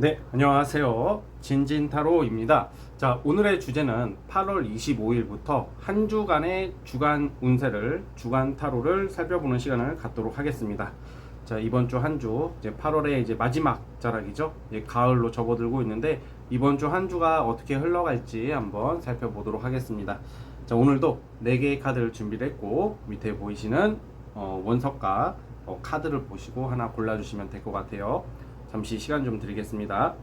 네, 안녕하세요. 진진타로입니다. 자, 오늘의 주제는 8월 25일부터 한 주간의 주간 운세를, 주간 타로를 살펴보는 시간을 갖도록 하겠습니다. 자, 이번 주 한 주, 이제 8월의 이제 마지막 자락이죠. 이제 가을로 접어들고 있는데, 이번 주 한 주가 어떻게 흘러갈지 한번 살펴보도록 하겠습니다. 자, 오늘도 4개의 카드를 준비를 했고, 밑에 보이시는 어, 원석과 어, 카드를 보시고 하나 골라주시면 될 것 같아요. 잠시 시간 좀 드리겠습니다.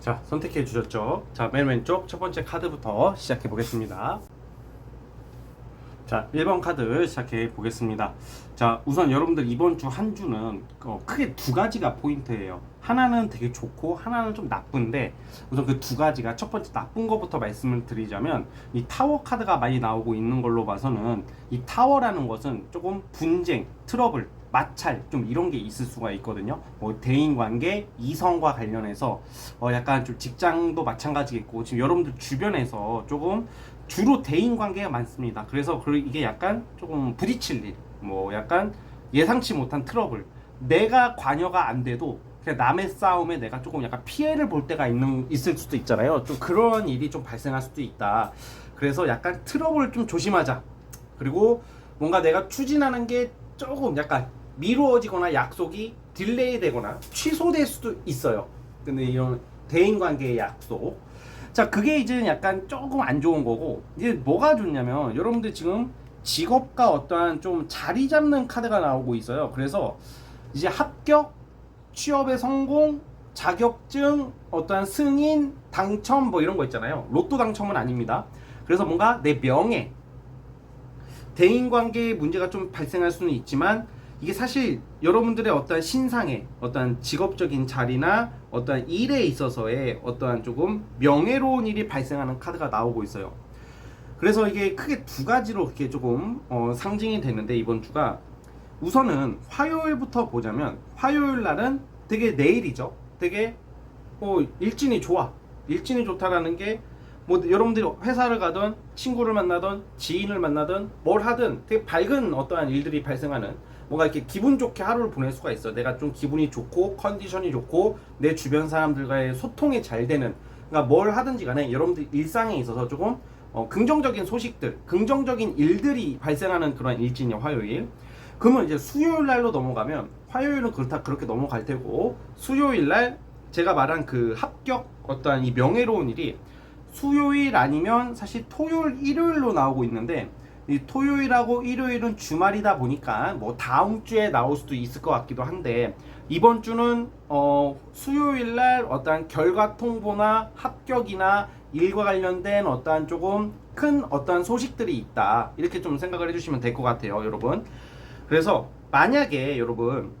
자, 선택해 주셨죠? 자, 맨 왼쪽 첫 번째 카드부터 시작해 보겠습니다. 자, 1번 카드 시작해 보겠습니다. 자, 우선 여러분들 이번 주 한 주는 어, 크게 두 가지가 포인트예요. 하나는 되게 좋고 하나는 좀 나쁜데 우선 그 두 가지가 첫 번째 나쁜 것부터 말씀을 드리자면 이 타워 카드가 많이 나오고 있는 걸로 봐서는 이 타워라는 것은 조금 분쟁, 트러블, 마찰 좀 이런 게 있을 수가 있거든요. 뭐 대인 관계, 이성과 관련해서 어 약간 좀 직장도 마찬가지겠고 지금 여러분들 주변에서 조금 주로 대인 관계가 많습니다. 그래서 그 이게 약간 조금 부딪힐 일, 뭐 약간 예상치 못한 트러블. 내가 관여가 안 돼도 그냥 남의 싸움에 내가 조금 약간 피해를 볼 때가 있는 있을 수도 있잖아요. 좀 그런 일이 좀 발생할 수도 있다. 그래서 약간 트러블 좀 조심하자. 그리고 뭔가 내가 추진하는 게 조금 약간 미루어지거나 약속이 딜레이 되거나 취소될 수도 있어요. 근데 이런 대인 관계의 약속. 자, 그게 이제 약간 조금 안 좋은 거고, 이제 뭐가 좋냐면, 여러분들 지금 직업과 어떠한 좀 자리 잡는 카드가 나오고 있어요. 그래서 이제 합격, 취업의 성공, 자격증, 어떠한 승인, 당첨 뭐 이런 거 있잖아요. 로또 당첨은 아닙니다. 그래서 뭔가 내 명예, 대인 관계에 문제가 좀 발생할 수는 있지만 이게 사실 여러분들의 어떠한 신상에 어떠한 직업적인 자리나 어떠한 일에 있어서의 어떠한 조금 명예로운 일이 발생하는 카드가 나오고 있어요. 그래서 이게 크게 두 가지로 이렇게 조금 어, 상징이 되는데 이번 주가 우선은 화요일부터 보자면 화요일 날은 되게 내일이죠. 되게 어, 일진이 좋아. 일진이 좋다라는 게 뭐 여러분들이 회사를 가든 친구를 만나든 지인을 만나든 뭘 하든 되게 밝은 어떠한 일들이 발생하는 뭔가 이렇게 기분 좋게 하루를 보낼 수가 있어. 내가 좀 기분이 좋고 컨디션이 좋고 내 주변 사람들과의 소통이 잘 되는 그러니까 뭘 하든지 간에 여러분들 일상에 있어서 조금 어, 긍정적인 소식들, 긍정적인 일들이 발생하는 그런 일진이 화요일. 그러면 이제 수요일 날로 넘어가면 화요일은 그렇다 그렇게 넘어갈 테고 수요일 날 제가 말한 그 합격 어떠한 이 명예로운 일이 수요일 아니면 사실 토요일 일요일로 나오고 있는데 이 토요일하고 일요일은 주말이다 보니까 뭐 다음 주에 나올 수도 있을 것 같기도 한데 이번 주는 어 수요일 날 어떠한 결과 통보나 합격이나 일과 관련된 어떠한 조금 큰 어떠한 소식들이 있다. 이렇게 좀 생각을 해주시면 될 것 같아요 여러분. 그래서 만약에 여러분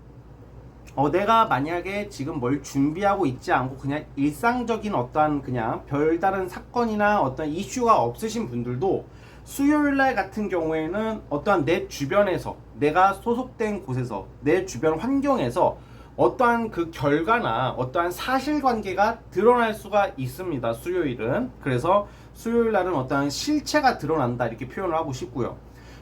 어, 내가 만약에 지금 뭘 준비하고 있지 않고 그냥 일상적인 어떠한 그냥 별다른 사건이나 어떤 이슈가 없으신 분들도 수요일 날 같은 경우에는 어떠한 내 주변에서 내가 소속된 곳에서 내 주변 환경에서 어떠한 그 결과나 어떠한 사실관계가 드러날 수가 있습니다. 수요일은 그래서 수요일 날은 어떠한 실체가 드러난다 이렇게 표현을 하고 싶고요.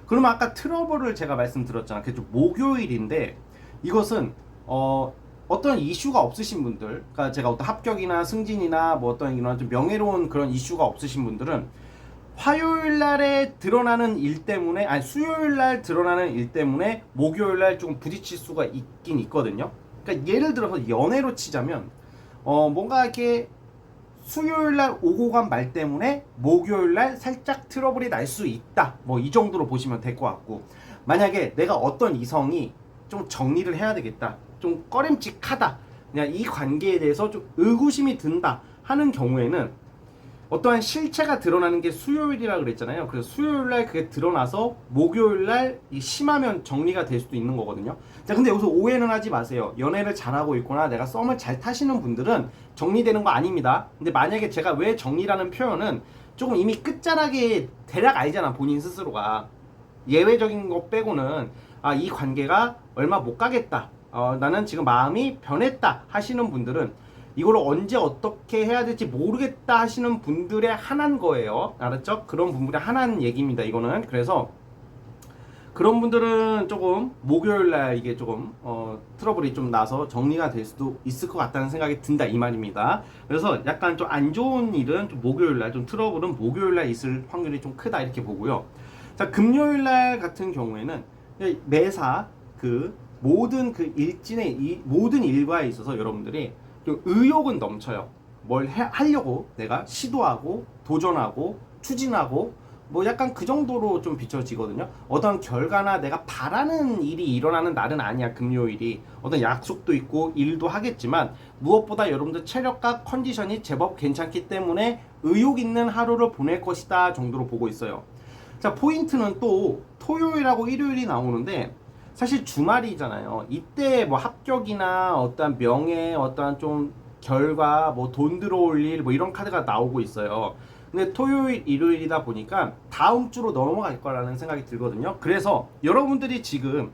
그러면 아까 트러블을 제가 말씀드렸잖아요. 그게 좀 목요일인데 이것은 어 어떤 이슈가 없으신 분들, 그러니까 제가 어떤 합격이나 승진이나 뭐 어떤 이런 좀 명예로운 그런 이슈가 없으신 분들은 화요일 날에 드러나는 일 때문에 아니 수요일 날 드러나는 일 때문에 목요일 날 조금 부딪힐 수가 있긴 있거든요. 그러니까 예를 들어서 연애로 치자면 어 뭔가 이렇게 수요일 날 오고 간 말 때문에 목요일 날 살짝 트러블이 날 수 있다. 뭐 이 정도로 보시면 될 것 같고 만약에 내가 어떤 이성이 좀 정리를 해야 되겠다. 좀 꺼림칙하다. 그냥 이 관계에 대해서 좀 의구심이 든다 하는 경우에는 어떠한 실체가 드러나는 게 수요일이라 그랬잖아요. 그래서 수요일 날 그게 드러나서 목요일 날이 심하면 정리가 될 수도 있는 거거든요. 자, 근데 여기서 오해는 하지 마세요. 연애를 잘하고 있거나 내가 썸을 잘 타시는 분들은 정리되는 거 아닙니다. 근데 만약에 제가 왜 정리라는 표현은 조금 이미 끝자락에 대략 알잖아, 본인 스스로가. 예외적인 거 빼고는 아, 이 관계가 얼마 못 가겠다. 어, 나는 지금 마음이 변했다 하시는 분들은 이걸 언제 어떻게 해야 될지 모르겠다 하시는 분들의 하나인 거예요. 알았죠? 그런 분들의 하나인 얘기입니다. 이거는. 그래서 그런 분들은 조금 목요일 날 이게 조금 어, 트러블이 좀 나서 정리가 될 수도 있을 것 같다는 생각이 든다 이 말입니다. 그래서 약간 좀 안 좋은 일은 좀 목요일 날 좀 트러블은 목요일 날 있을 확률이 좀 크다 이렇게 보고요. 자 금요일 날 같은 경우에는 매사 그 모든 그 일진의 이 모든 일과에 있어서 여러분들이 좀 의욕은 넘쳐요. 뭘 해, 하려고 내가 시도하고 도전하고 추진하고 뭐 약간 그 정도로 좀 비춰지거든요. 어떤 결과나 내가 바라는 일이 일어나는 날은 아니야 금요일이 어떤 약속도 있고 일도 하겠지만 무엇보다 여러분들 체력과 컨디션이 제법 괜찮기 때문에 의욕 있는 하루를 보낼 것이다 정도로 보고 있어요. 자 포인트는 또 토요일하고 일요일이 나오는데 사실 주말이잖아요. 이때 뭐 합격이나 어떤 명예, 어떤 좀 결과, 뭐 돈 들어올 일, 뭐 이런 카드가 나오고 있어요. 근데 토요일, 일요일이다 보니까 다음 주로 넘어갈 거라는 생각이 들거든요. 그래서 여러분들이 지금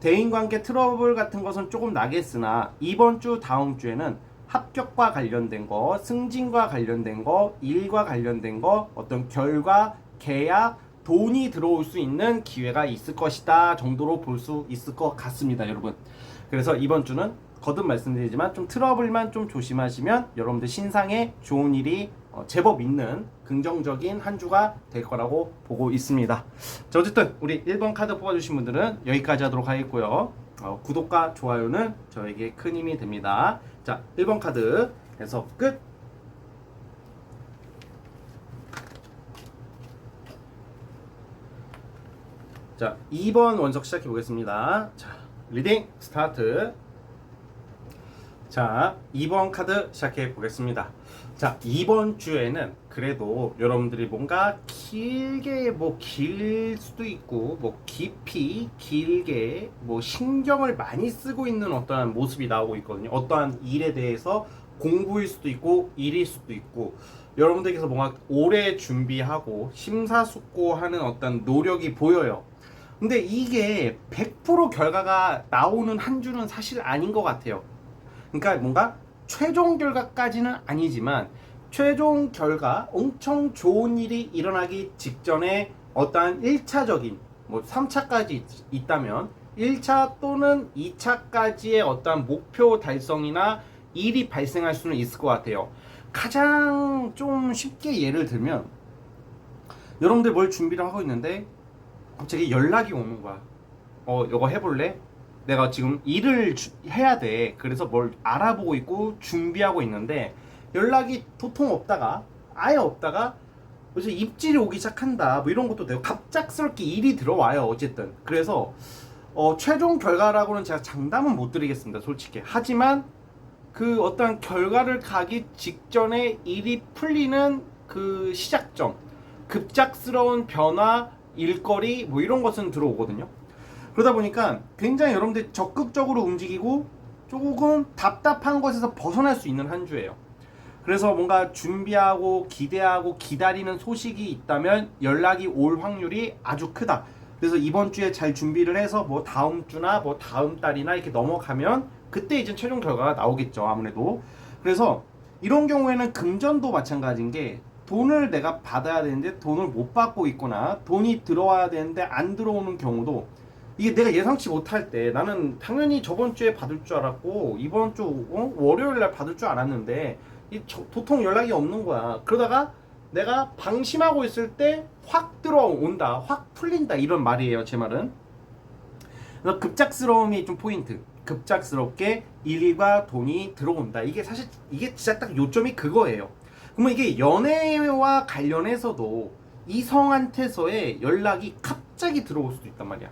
대인관계 트러블 같은 것은 조금 나겠으나 이번 주, 다음 주에는 합격과 관련된 거, 승진과 관련된 거, 일과 관련된 거, 어떤 결과, 계약, 돈이 들어올 수 있는 기회가 있을 것이다 정도로 볼 수 있을 것 같습니다, 여러분. 그래서 이번 주는 거듭 말씀드리지만 좀 트러블만 좀 조심하시면 여러분들 신상에 좋은 일이 어, 제법 있는 긍정적인 한 주가 될 거라고 보고 있습니다. 자, 어쨌든 우리 1번 카드 뽑아주신 분들은 여기까지 하도록 하겠고요. 어, 구독과 좋아요는 저에게 큰 힘이 됩니다. 자, 1번 카드 해서 끝! 자, 2번 원석 시작해 보겠습니다. 자, 리딩 스타트. 자, 2번 카드 시작해 보겠습니다. 자, 이번 주에는 그래도 여러분들이 뭔가 길게 뭐 길 수도 있고 뭐 깊이 길게 뭐 신경을 많이 쓰고 있는 어떠한 모습이 나오고 있거든요. 어떠한 일에 대해서 공부일 수도 있고 일일 수도 있고 여러분들께서 뭔가 오래 준비하고 심사숙고하는 어떤 노력이 보여요. 근데 이게 100% 결과가 나오는 한 주는 사실 아닌 것 같아요. 그러니까 뭔가 최종 결과까지는 아니지만 최종 결과 엄청 좋은 일이 일어나기 직전에 어떠한 1차적인 뭐 3차까지 있 다면 1차 또는 2차까지의 어떠한 목표 달성이나 일이 발생할 수는 있을 것 같아요. 가장 좀 쉽게 예를 들면 여러분들 뭘 준비를 하고 있는데 갑자기 연락이 오는 거야. 어, 이거 해볼래? 내가 지금 일을 주- 해야 돼. 그래서 뭘 알아보고 있고 준비하고 있는데 연락이 도통 없다가 아예 없다가 그래서 입질이 오기 시작한다. 뭐 이런 것도 되고 갑작스럽게 일이 들어와요. 어쨌든 그래서 어, 최종 결과라고는 제가 장담은 못 드리겠습니다. 솔직히. 하지만 그 어떤 결과를 가기 직전에 일이 풀리는 그 시작점, 급작스러운 변화, 일거리 뭐 이런 것은 들어오거든요. 그러다 보니까 굉장히 여러분들 적극적으로 움직이고 조금 답답한 것에서 벗어날 수 있는 한 주예요. 그래서 뭔가 준비하고 기대하고 기다리는 소식이 있다면 연락이 올 확률이 아주 크다. 그래서 이번 주에 잘 준비를 해서 뭐 다음 주나 뭐 다음 달이나 이렇게 넘어가면 그때 이제 최종 결과가 나오겠죠. 아무래도. 그래서 이런 경우에는 금전도 마찬가지인 게 돈을 내가 받아야 되는데 돈을 못 받고 있거나 돈이 들어와야 되는데 안 들어오는 경우도 이게 내가 예상치 못할 때 나는 당연히 저번 주에 받을 줄 알았고 이번 주 어? 월요일 날 받을 줄 알았는데 이 저- 도통 연락이 없는 거야. 그러다가 내가 방심하고 있을 때 확 들어온다, 확 풀린다 이런 말이에요. 제 말은. 그래서 급작스러움이 좀 포인트. 급작스럽게 일과 돈이 들어온다. 이게 사실 이게 진짜 딱 요점이 그거예요. 그러면 이게 연애와 관련해서도 이성한테서의 연락이 갑자기 들어올 수도 있단 말이야.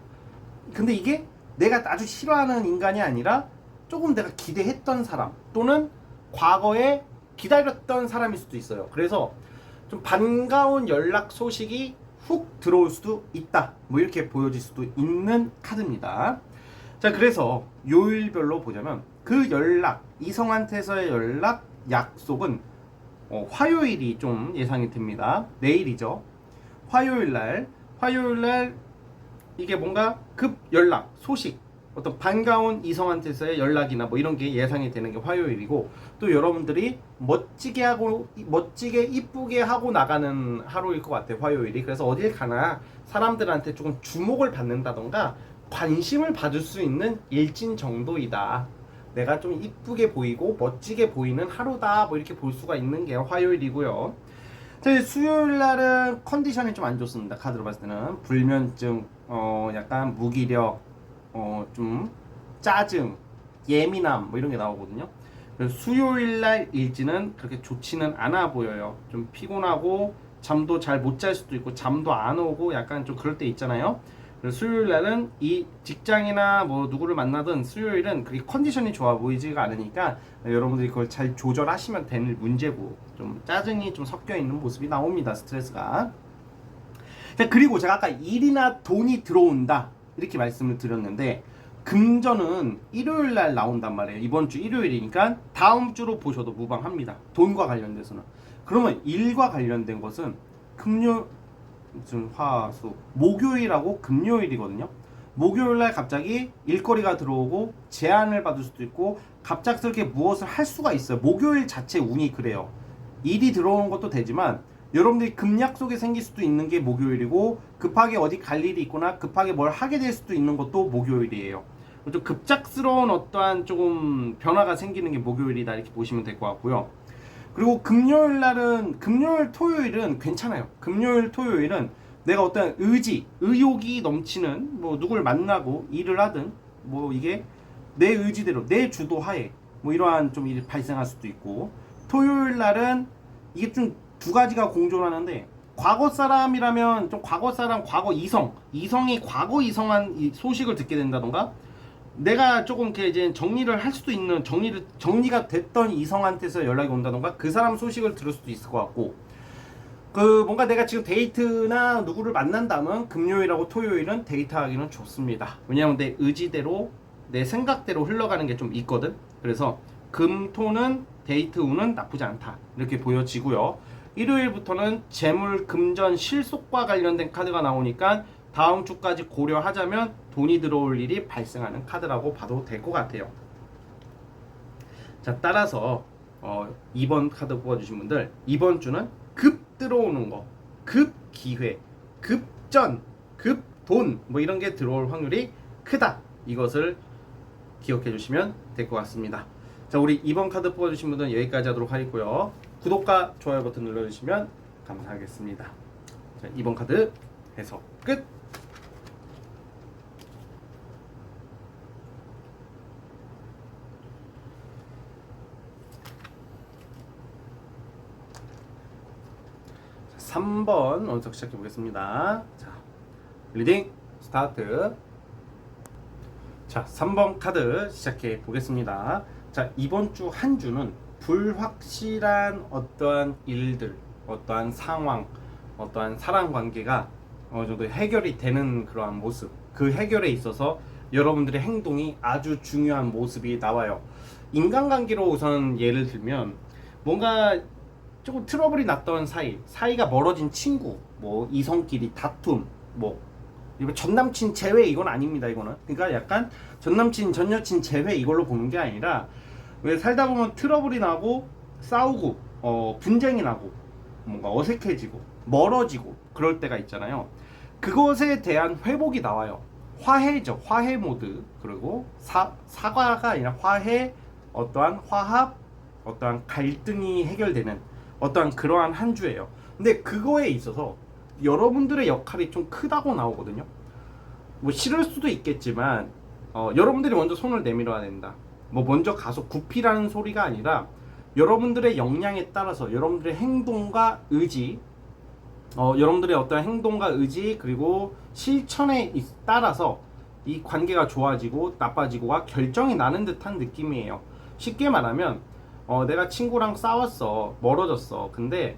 근데 이게 내가 아주 싫어하는 인간이 아니라 조금 내가 기대했던 사람 또는 과거에 기다렸던 사람일 수도 있어요. 그래서 좀 반가운 연락 소식이 훅 들어올 수도 있다. 뭐 이렇게 보여질 수도 있는 카드입니다. 자, 그래서 요일별로 보자면 그 연락, 이성한테서의 연락 약속은 어, 화요일이 좀 예상이 됩니다. 내일이죠. 화요일 날, 화요일 날 이게 뭔가 급 연락, 소식, 어떤 반가운 이성한테서의 연락이나 뭐 이런 게 예상이 되는 게 화요일이고 또 여러분들이 멋지게 하고 멋지게 이쁘게 하고 나가는 하루일 것 같아요 화요일이 그래서 어딜 가나 사람들한테 조금 주목을 받는다던가 관심을 받을 수 있는 일진 정도이다 내가 좀 이쁘게 보이고 멋지게 보이는 하루다 뭐 이렇게 볼 수가 있는 게 화요일이고요 자, 수요일 날은 컨디션이 좀 안 좋습니다. 카드로 봤을 때는 불면증, 어 약간 무기력, 어 좀 짜증, 예민함 뭐 이런 게 나오거든요. 수요일 날 일지는 그렇게 좋지는 않아 보여요. 좀 피곤하고 잠도 잘 못 잘 수도 있고 잠도 안 오고 약간 좀 그럴 때 있잖아요. 수요일 날은 이 직장이나 뭐 누구를 만나든 수요일은 그게 컨디션이 좋아 보이지가 않으니까 여러분들이 그걸 잘 조절하시면 되는 문제고 좀 짜증이 좀 섞여 있는 모습이 나옵니다 스트레스가. 자 그리고 제가 아까 일이나 돈이 들어온다 이렇게 말씀을 드렸는데 금전은 일요일 날 나온단 말이에요. 이번 주 일요일이니까 다음 주로 보셔도 무방합니다. 돈과 관련돼서는. 그러면 일과 관련된 것은 금요 무슨 화수 목요일하고 금요일이거든요. 목요일 날 갑자기 일거리가 들어오고 제안을 받을 수도 있고 갑작스럽게 무엇을 할 수가 있어요. 목요일 자체 운이 그래요. 일이 들어오는 것도 되지만 여러분들이 급약속이 생길 수도 있는 게 목요일이고 급하게 어디 갈 일이 있거나 급하게 뭘 하게 될 수도 있는 것도 목요일이에요. 좀 급작스러운 어떠한 조금 변화가 생기는 게 목요일이다 이렇게 보시면 될 것 같고요. 그리고 금요일 날은 금요일 토요일은 괜찮아요. 금요일 토요일은 내가 어떤 의지, 의욕이 넘치는 뭐 누구를 만나고 일을 하든 뭐 이게 내 의지대로 내 주도하에 뭐 이러한 좀 일이 발생할 수도 있고 토요일 날은 이게 좀 두 가지가 공존하는데 과거 사람이라면 좀 과거 사람 과거 이성 이성이 과거 이성한 이 소식을 듣게 된다던가 내가 조금 이렇게 이제 정리를 할 수도 있는 정리를 정리가 됐던 이성한테서 연락이 온다던가 그 사람 소식을 들을 수도 있을 것 같고 그 뭔가 내가 지금 데이트나 누구를 만난다면 금요일하고 토요일은 데이트하기는 좋습니다. 왜냐하면 내 의지대로 내 생각대로 흘러가는 게 좀 있거든. 그래서 금 토는 데이트 운은 나쁘지 않다 이렇게 보여지고요. 일요일부터는 재물 금전 실속과 관련된 카드가 나오니까 다음 주까지 고려하자면 돈이 들어올 일이 발생하는 카드라고 봐도 될 것 같아요. 자, 따라서 어, 2번 카드 뽑아주신 분들 이번 주는 급 들어오는 거, 급 기회, 급전, 급 돈 뭐 이런 게 들어올 확률이 크다. 이것을 기억해 주시면 될 것 같습니다. 자, 우리 2번 카드 뽑아주신 분들은 여기까지 하도록 하겠고요. 구독과 좋아요 버튼 눌러주시면 감사하겠습니다. 자, 2번 카드 해석 끝! 3번 원석 시작해 보겠습니다. 자, 리딩 스타트. 자, 3번 카드 시작해 보겠습니다. 자, 이번 주 한 주는 불확실한 어떠한 일들, 어떠한 상황, 어떠한 사랑 관계가 어느 정도 해결이 되는 그러한 모습, 그 해결에 있어서 여러분들의 행동이 아주 중요한 모습이 나와요. 인간관계로 우선 예를 들면 뭔가 조금 트러블이 났던 사이, 사이가 멀어진 친구, 뭐 이성끼리 다툼, 뭐 전 남친 제외 이건 아닙니다. 이거는 그러니까 약간 전 남친 전 여친 제외 이걸로 보는 게 아니라 왜 살다 보면 트러블이 나고 싸우고 어, 분쟁이 나고 뭔가 어색해지고 멀어지고 그럴 때가 있잖아요. 그것에 대한 회복이 나와요. 화해죠. 화해 모드. 그리고 사, 사과가 아니라 화해 어떠한 화합 어떠한 갈등이 해결되는 어떠한 그러한 한 주예요. 근데 그거에 있어서 여러분들의 역할이 좀 크다고 나오거든요. 뭐 싫을 수도 있겠지만 어, 여러분들이 먼저 손을 내밀어야 된다. 뭐 먼저 가서 구피라는 소리가 아니라 여러분들의 역량에 따라서 여러분들의 행동과 의지, 어, 여러분들의 어떤 행동과 의지 그리고 실천에 있- 따라서 이 관계가 좋아지고 나빠지고가 결정이 나는 듯한 느낌이에요. 쉽게 말하면 어, 내가 친구랑 싸웠어, 멀어졌어. 근데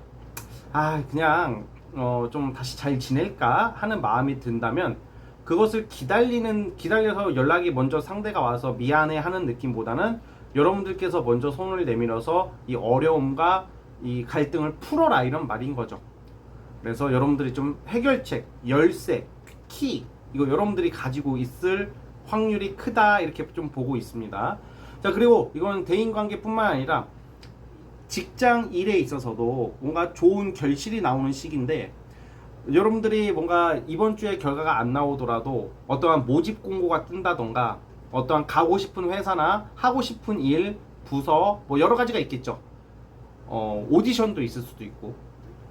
아 그냥 어, 좀 다시 잘 지낼까 하는 마음이 든다면 그것을 기다리는 기다려서 연락이 먼저 상대가 와서 미안해 하는 느낌보다는 여러분들께서 먼저 손을 내밀어서 이 어려움과 이 갈등을 풀어라 이런 말인 거죠. 그래서 여러분들이 좀 해결책, 열쇠, 키 이거 여러분들이 가지고 있을 확률이 크다 이렇게 좀 보고 있습니다. 자 그리고 이건 대인 관계뿐만 아니라 직장 일에 있어서도 뭔가 좋은 결실이 나오는 시기인데 여러분들이 뭔가 이번 주에 결과가 안 나오더라도 어떠한 모집 공고가 뜬다던가 어떠한 가고 싶은 회사나 하고 싶은 일, 부서 뭐 여러 가지가 있겠죠. 어, 오디션도 있을 수도 있고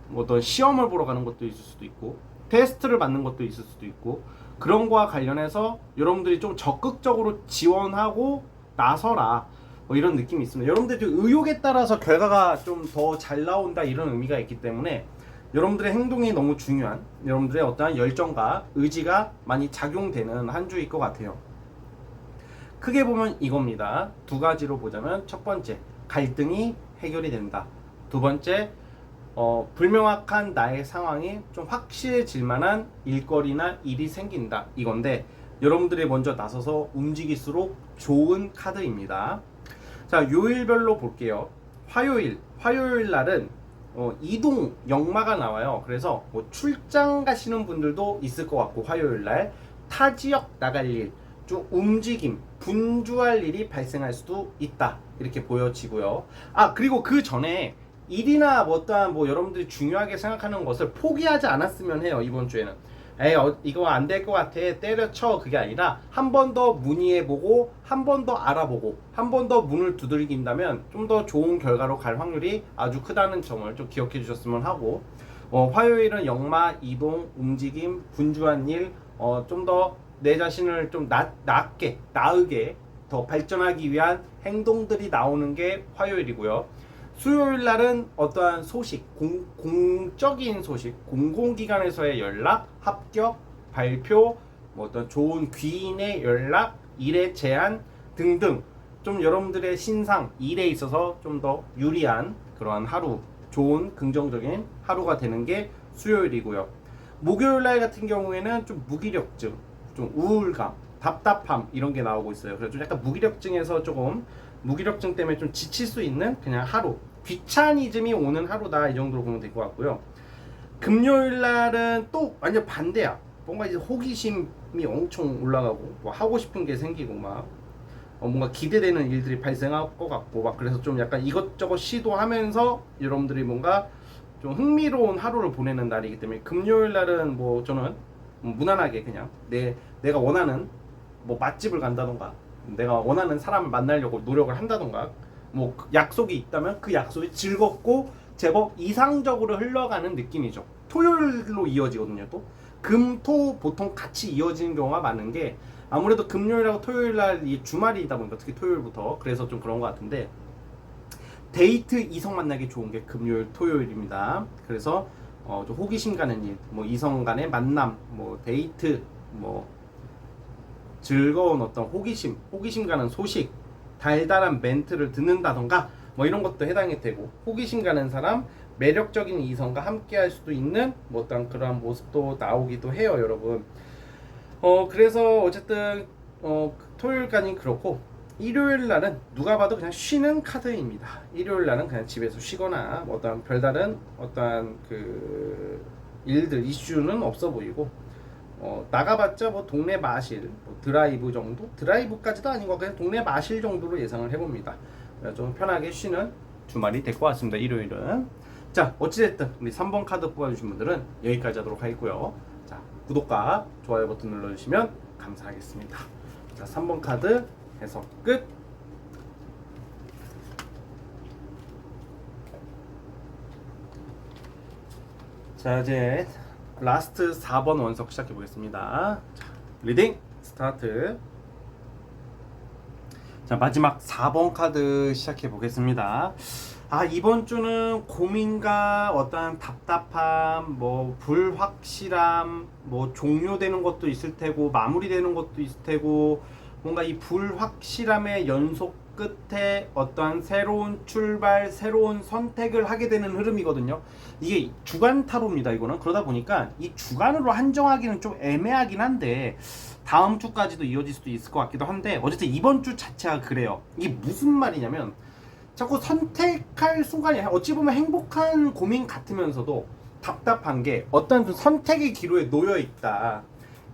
뭐 어떤 시험을 보러 가는 것도 있을 수도 있고 테스트를 받는 것도 있을 수도 있고 그런 거와 관련해서 여러분들이 좀 적극적으로 지원하고 나서라 뭐 이런 느낌이 있습니다. 여러분들 좀 의욕에 따라서 결과가 좀 더 잘 나온다 이런 의미가 있기 때문에 여러분들의 행동이 너무 중요한 여러분들의 어떠한 열정과 의지가 많이 작용되는 한 주일 것 같아요. 크게 보면 이겁니다. 두 가지로 보자면 첫 번째 갈등이 해결이 된다. 두 번째 어, 불명확한 나의 상황이 좀 확실해질 만한 일거리나 일이 생긴다. 이건데 여러분들이 먼저 나서서 움직일수록 좋은 카드입니다. 자, 요일별로 볼게요. 화요일, 화요일 날은 어, 이동 역마가 나와요. 그래서 뭐 출장 가시는 분들도 있을 것 같고 화요일 날 타 지역 나갈 일, 좀 움직임, 분주할 일이 발생할 수도 있다. 이렇게 보여지고요. 아 그리고 그 전에 일이나 뭐 어떠한 뭐 여러분들이 중요하게 생각하는 것을 포기하지 않았으면 해요 이번 주에는. 에이 어, 이거 안 될 것 같아 때려쳐 그게 아니라 한 번 더 문의해보고 한 번 더 알아보고 한 번 더 문을 두들긴다면 좀 더 좋은 결과로 갈 확률이 아주 크다는 점을 좀 기억해 주셨으면 하고 어, 화요일은 역마 이동 움직임 분주한 일 어, 좀 더 내 자신을 좀 낫, 낫게 나으게 더 발전하기 위한 행동들이 나오는 게 화요일이고요. 수요일 날은 어떠한 소식, 공, 공적인 소식, 공공기관에서의 연락, 합격, 발표, 뭐 어떤 좋은 귀인의 연락, 일의 제안 등등 좀 여러분들의 신상, 일에 있어서 좀 더 유리한 그러한 하루, 좋은 긍정적인 하루가 되는 게 수요일이고요. 목요일 날 같은 경우에는 좀 무기력증, 좀 우울감, 답답함 이런 게 나오고 있어요. 그래서 좀 약간 무기력증에서 조금 무기력증 때문에 좀 지칠 수 있는 그냥 하루 귀차니즘이 오는 하루다 이 정도로 보면 될 것 같고요 금요일 날은 또 완전 반대야. 뭔가 이제 호기심이 엄청 올라가고 뭐 하고 싶은 게 생기고 막 어, 뭔가 기대되는 일들이 발생할 것 같고 막 그래서 좀 약간 이것저것 시도하면서 여러분들이 뭔가 좀 흥미로운 하루를 보내는 날이기 때문에 금요일 날은 뭐 저는 무난하게 그냥 내 내가 원하는 뭐 맛집을 간다던가 내가 원하는 사람을 만나려고 노력을 한다던가 뭐 약속이 있다면 그 약속이 즐겁고 제법 이상적으로 흘러가는 느낌이죠. 토요일로 이어지거든요. 또 금 토 보통 같이 이어지는 경우가 많은 게 아무래도 금요일하고 토요일 날이 주말이다 보니까 특히 토요일부터 그래서 좀 그런 것 같은데 데이트 이성 만나기 좋은 게 금요일 토요일입니다. 그래서 어, 좀 호기심 가는 일, 뭐 이성 간의 만남, 뭐 데이트, 뭐 즐거운 어떤 호기심, 호기심 가는 소식, 달달한 멘트를 듣는다던가 뭐 이런 것도 해당이 되고 호기심 가는 사람, 매력적인 이성과 함께 할 수도 있는 뭐 어떤 그러한 모습도 나오기도 해요, 여러분. 어 그래서 어쨌든 어 토요일까지는 그렇고 일요일 날은 누가 봐도 그냥 쉬는 카드입니다. 일요일 날은 그냥 집에서 쉬거나 뭐 어떤 별다른 어떠한 그 일들 이슈는 없어 보이고 어, 나가봤자 뭐 동네 마실, 뭐 드라이브 정도? 드라이브까지도 아니고 그냥 동네 마실 정도로 예상을 해봅니다. 그래서 좀 편하게 쉬는 주말이 될 것 같습니다. 일요일은. 자, 어찌됐든 우리 3번 카드 뽑아주신 분들은 여기까지 하도록 하겠고요. 자, 구독과 좋아요 버튼 눌러주시면 감사하겠습니다. 자, 3번 카드 해석 끝. 자, 이제 라스트 4번 원석 시작해 보겠습니다. 자, 리딩 스타트. 자, 마지막 4번 카드 시작해 보겠습니다. 아, 이번 주는 고민과 어떠한 답답함, 뭐 불확실함, 뭐 종료되는 것도 있을 테고 마무리되는 것도 있을 테고 뭔가 이 불확실함의 연속 끝에 어떠한 새로운 출발, 새로운 선택을 하게 되는 흐름이거든요. 이게 주간 타로입니다. 이거는 그러다 보니까 이 주간으로 한정하기는 좀 애매하긴 한데 다음 주까지도 이어질 수도 있을 것 같기도 한데 어쨌든 이번 주 자체가 그래요. 이게 무슨 말이냐면 자꾸 선택할 순간이 어찌 보면 행복한 고민 같으면서도 답답한 게 어떤 그 선택의 기로에 놓여 있다.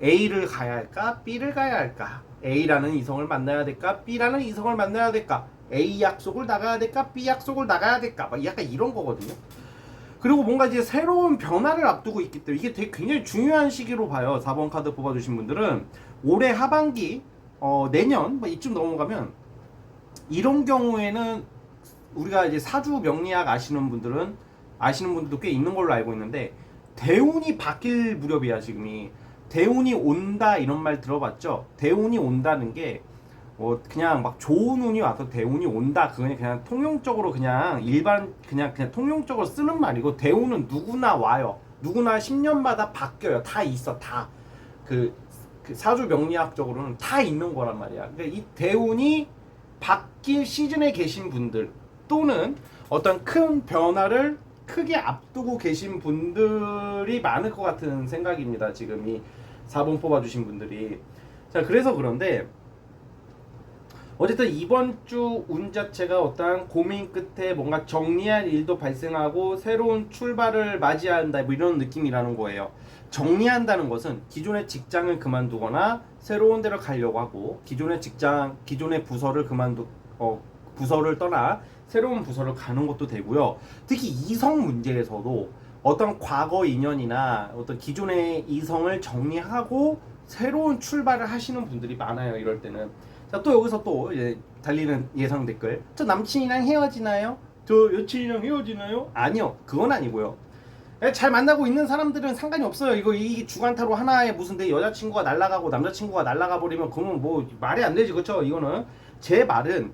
A를 가야 할까? B를 가야 할까? A라는 이성을 만나야 될까? B라는 이성을 만나야 될까? A 약속을 나가야 될까? B 약속을 나가야 될까? 막 약간 이런 거거든요. 그리고 뭔가 이제 새로운 변화를 앞두고 있기 때문에 이게 되게 굉장히 중요한 시기로 봐요. 4번 카드 뽑아주신 분들은 올해 하반기, 어, 내년 뭐 이쯤 넘어가면 이런 경우에는 우리가 이제 사주 명리학 아시는 분들은 아시는 분들도 꽤 있는 걸로 알고 있는데 대운이 바뀔 무렵이야 지금이 대운이 온다 이런 말 들어봤죠? 대운이 온다는 게 뭐 그냥 막 좋은 운이 와서 대운이 온다. 그거는 그냥 통용적으로 그냥 일반 그냥 그냥 통용적으로 쓰는 말이고 대운은 누구나 와요. 누구나 10년마다 바뀌어요. 다 있어. 다그 그 사주 명리학적으로는 다 있는 거란 말이야. 그러니까 이 대운이 바뀔 시즌에 계신 분들 또는 어떤 큰 변화를 크게 앞두고 계신 분들이 많을 것 같은 생각입니다. 지금 이 4번 뽑아주신 분들이. 자, 그래서 그런데 어쨌든 이번 주 운 자체가 어떠한 고민 끝에 뭔가 정리할 일도 발생하고 새로운 출발을 맞이한다 뭐 이런 느낌이라는 거예요. 정리한다는 것은 기존의 직장을 그만두거나 새로운 데를 가려고 하고 기존의 직장, 기존의 부서를 그만두 어, 부서를 떠나 새로운 부서를 가는 것도 되고요. 특히 이성 문제에서도 어떤 과거 인연이나 어떤 기존의 이성을 정리하고 새로운 출발을 하시는 분들이 많아요. 이럴 때는. 자, 또 여기서 또 이제 달리는 예상 댓글. 저 남친이랑 헤어지나요? 저 여친이랑 헤어지나요? 아니요. 그건 아니고요. 예, 잘 만나고 있는 사람들은 상관이 없어요. 이거 이 주간타로 하나에 무슨 내 여자친구가 날라가고 남자친구가 날라가 버리면 그러면 뭐 말이 안 되지. 그렇죠? 이거는 제 말은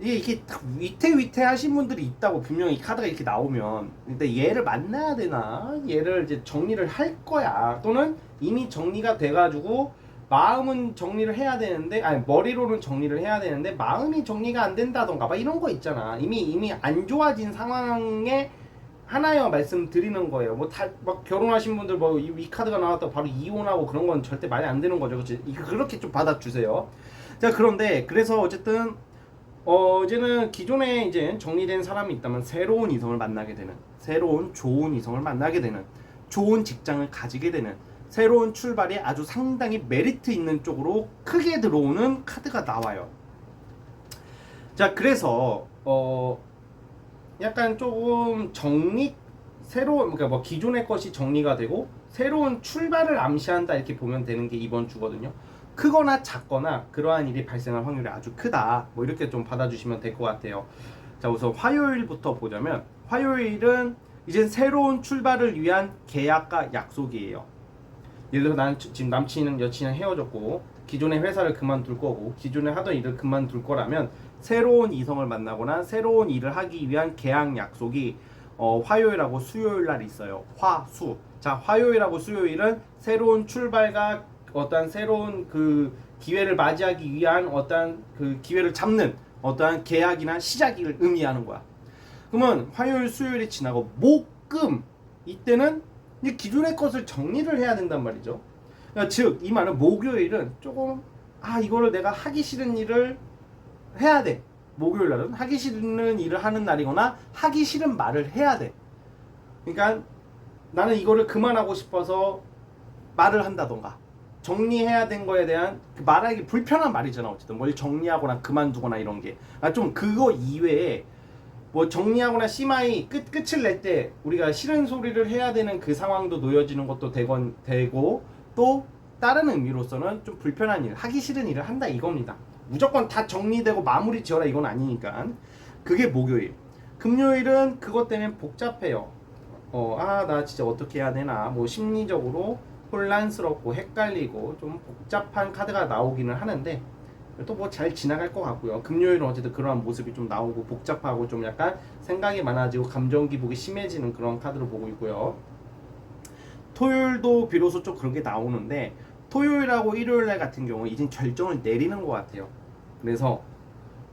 이게 이렇게 위태위태 하신 분들이 있다고 분명히 이 카드가 이렇게 나오면 근데 얘를 만나야 되나 얘를 이제 정리를 할 거야 또는 이미 정리가 돼가지고 마음은 정리를 해야 되는데 아니 머리로는 정리를 해야 되는데 마음이 정리가 안 된다던가 막 이런 거 있잖아 이미 이미 안 좋아진 상황에 하나여 말씀드리는 거예요. 뭐 다 막 결혼하신 분들 뭐 이 카드가 나왔다 바로 이혼하고 그런 건 절대 말이 안 되는 거죠. 이거 그렇게 좀 받아주세요. 자 그런데 그래서 어쨌든 어 이제는 기존에 이제 정리된 사람이 있다면 새로운 이성을 만나게 되는 새로운 좋은 이성을 만나게 되는 좋은 직장을 가지게 되는 새로운 출발이 아주 상당히 메리트 있는 쪽으로 크게 들어오는 카드가 나와요. 자 그래서 어 약간 조금 정리 새로운 그러니까 뭐 기존의 것이 정리가 되고 새로운 출발을 암시한다 이렇게 보면 되는 게 이번 주거든요. 크거나 작거나 그러한 일이 발생할 확률이 아주 크다. 뭐 이렇게 좀 받아주시면 될 것 같아요. 자 우선 화요일부터 보자면 화요일은 이제 새로운 출발을 위한 계약과 약속이에요. 예를 들어 나는 지금 남친은 여친이랑 헤어졌고 기존의 회사를 그만둘 거고 기존에 하던 일을 그만둘 거라면 새로운 이성을 만나거나 새로운 일을 하기 위한 계약 약속이 어, 화요일하고 수요일 날 있어요. 화, 수. 자, 화요일하고 수요일은 새로운 출발과 어떠한 새로운 그 기회를 맞이하기 위한 어떠한 그 기회를 잡는 어떠한 계약이나 시작을 의미하는 거야. 그러면 화요일, 수요일이 지나고 목, 금 이때는 이 기존의 것을 정리를 해야 된단 말이죠. 그러니까 즉, 이 말은 목요일은 조금 아 이거를 내가 하기 싫은 일을 해야 돼. 목요일 날은 하기 싫은 일을 하는 날이거나 하기 싫은 말을 해야 돼. 그러니까 나는 이거를 그만하고 싶어서 말을 한다던가 정리해야 된 거에 대한 그 말하기 불편한 말이잖아 어쨌든 뭘 정리하거나 그만두거나 이런 게아좀 그거 이외에 뭐 정리하거나 심하이 끝 끝을 낼 때 우리가 싫은 소리를 해야 되는 그 상황도 놓여지는 것도 되건 되고 또 다른 의미로서는 좀 불편한 일 하기 싫은 일을 한다 이겁니다. 무조건 다 정리되고 마무리 지어라 이건 아니니까. 그게 목요일. 금요일은 그것 때문에 복잡해요. 어 아 나 진짜 어떻게 해야 되나. 뭐 심리적으로 혼란스럽고 헷갈리고 좀 복잡한 카드가 나오기는 하는데 또 뭐 잘 지나갈 것 같고요 금요일은 어쨌든 그러한 모습이 좀 나오고 복잡하고 좀 약간 생각이 많아지고 감정 기복이 심해지는 그런 카드로 보고 있고요 토요일도 비로소 좀 그런 게 나오는데 토요일하고 일요일 날 같은 경우 이젠 결정을 내리는 것 같아요. 그래서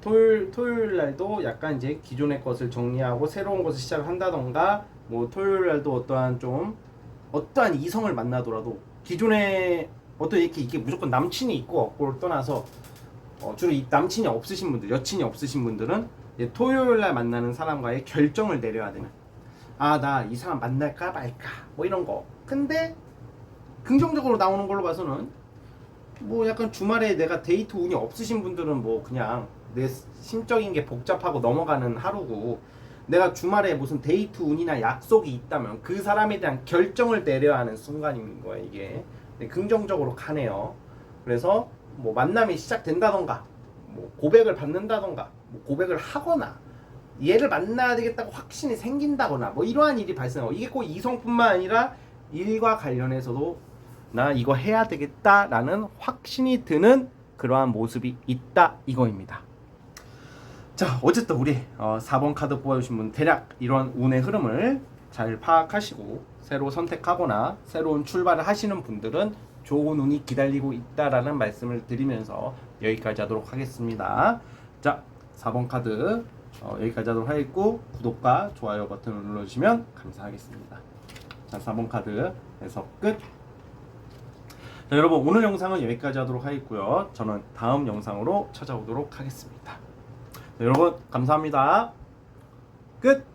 토요일 토요일 날도 약간 이제 기존의 것을 정리하고 새로운 것을 시작을 한다던가 뭐 토요일 날도 어떠한 좀 어떠한 이성을 만나더라도 기존에 어떤 이렇게 이게 무조건 남친이 있고 없고를 떠나서 어, 주로 이 남친이 없으신 분들, 여친이 없으신 분들은 이제 토요일 날 만나는 사람과의 결정을 내려야 되는. 아, 나 이 사람 만날까 말까 뭐 이런 거. 근데 긍정적으로 나오는 걸로 봐서는 뭐 약간 주말에 내가 데이트 운이 없으신 분들은 뭐 그냥 내 심적인 게 복잡하고 넘어가는 하루고 내가 주말에 무슨 데이트 운이나 약속이 있다면 그 사람에 대한 결정을 내려야 하는 순간인 거야 이게 네, 긍정적으로 가네요 그래서 뭐 만남이 시작된다던가 뭐 고백을 받는다던가 뭐 고백을 하거나 얘를 만나야 되겠다고 확신이 생긴다거나 뭐 이러한 일이 발생하고 이게 꼭 이성뿐만 아니라 일과 관련해서도 나 이거 해야 되겠다라는 확신이 드는 그러한 모습이 있다 이거입니다. 자 어쨌든 우리 어, 4번 카드 뽑아주신 분 대략 이런 운의 흐름을 잘 파악하시고 새로 선택하거나 새로운 출발을 하시는 분들은 좋은 운이 기다리고 있다라는 말씀을 드리면서 여기까지 하도록 하겠습니다. 자 4번 카드 어, 여기까지 하도록 하겠고 구독과 좋아요 버튼을 눌러주시면 감사하겠습니다. 자 4번 카드에서 끝. 자, 여러분 오늘 영상은 여기까지 하도록 하겠고요. 저는 다음 영상으로 찾아오도록 하겠습니다. 자, 여러분 감사합니다. 끝.